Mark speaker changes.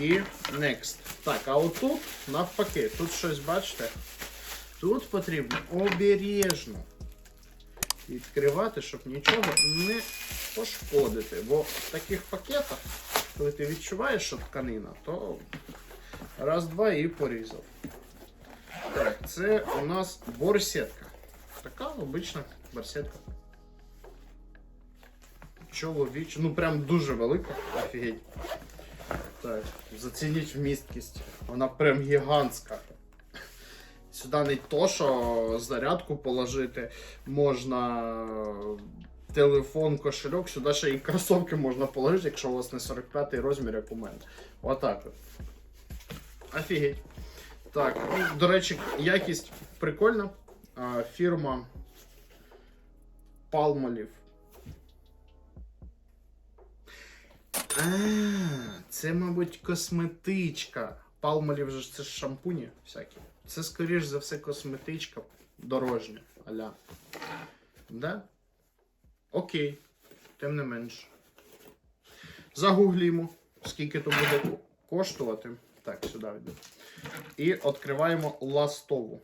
Speaker 1: І next. Так, а отут навпаки, тут щось бачите. Тут потрібно обережно відкривати, щоб нічого не пошкодити. Бо в таких пакетах, коли ти відчуваєш, що тканина, то раз-два і порізав. Так, це у нас борсетка. Така обична борсетка. Чоловіч, ну прям дуже велика, офігеть. Так, зацініть вмісткість. Вона прям гігантська. Сюди не то, що зарядку положити, можна телефон, кошельок, сюди ще і кросовки можна положити, якщо у вас не 45 розмір, як у мене. Отак от. Офігеть. Так, ну, до речі, якість прикольна. Фірма Palmolive. Це, мабуть, косметичка. Palmolive же це ж шампуні всякі. Це, скоріш за все, косметичка дорожня. Аля. Да? Окей. Тим не менш. Загуглімо, скільки то буде коштувати. Так, сюди йду. І відкриваємо ластову.